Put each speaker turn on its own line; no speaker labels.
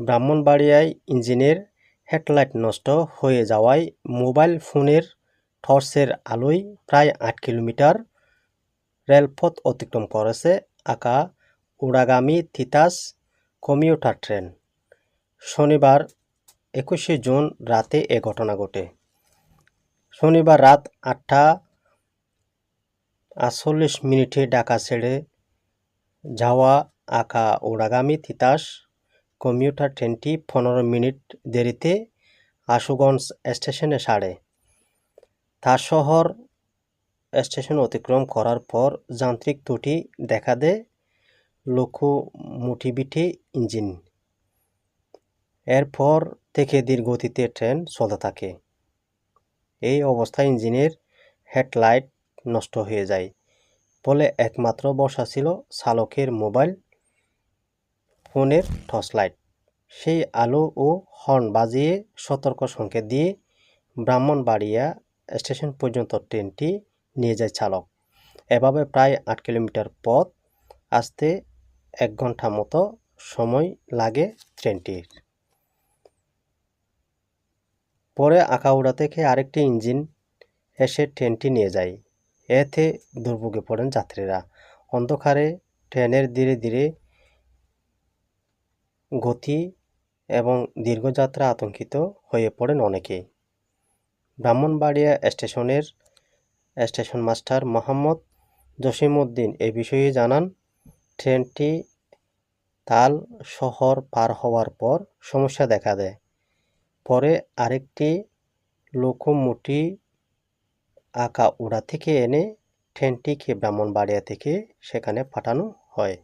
ব্রাহ্মণবাড়িয়ায় ইঞ্জিনের হেডলাইট নষ্ট হয়ে যাওয়ায় মোবাইল ফোনের টর্চের আলোয় প্রায় আট কিলোমিটার রেলপথ অতিক্রম করেছে আকা উড়াগামী তিতাস কমিউটার ট্রেন। শনিবার একুশে জুন রাতে এ ঘটনা ঘটে। শনিবার রাত আটটা আটচল্লিশ মিনিটে ঢাকা ছেড়ে যাওয়া আকা ওড়াগামী তিতাস কমিউটার ট্রেনটি পনেরো মিনিট দেরিতে আশুগঞ্জ স্টেশনে ছাড়ে তা শহর স্টেশন অতিক্রম করার পর যান্ত্রিক ত্রুটি দেখা দেয় লোকোমোটিভিটি ইঞ্জিন। এরপর থেকে ধীর গতিতে ট্রেন চলতে থাকে। এই অবস্থায় ইঞ্জিনের হেডলাইট নষ্ট হয়ে যায়, ফলে একমাত্র বসা ছিল চালকের মোবাইল ফোনের টর্চ লাইট সেই আলো ও হর্ন বাজিয়ে সতর্ক সংকেত দিয়ে ব্রাহ্মণবাড়িয়া স্টেশন পর্যন্ত ট্রেনটি নিয়ে যায় চালক। এভাবে প্রায় আট কিলোমিটার পথ আসতে এক ঘণ্টা মতো সময় লাগে ট্রেনটির। পরে আখাউড়া থেকে আরেকটি ইঞ্জিন এসে ট্রেনটি নিয়ে যায়। এতে দুর্ভোগে পড়েন যাত্রীরা। অন্ধকারে ট্রেনের ধীরে ধীরে গতি এবং দীর্ঘযাত্রা আতঙ্কিত হয়ে পড়েন অনেকেই ব্রাহ্মণবাড়িয়া স্টেশনের স্টেশন মাস্টার মোহাম্মদ জসিমউদ্দিন এ বিষয়ে জানান, ট্রেনটি তাল শহর পার হওয়ার পর সমস্যা দেখা দেয়। পরে আরেকটি লোকোমোটিভ আঁকা উড়া থেকে এনে ট্রেনটিকে ব্রাহ্মণবাড়িয়া থেকে সেখানে পাঠানো হয়।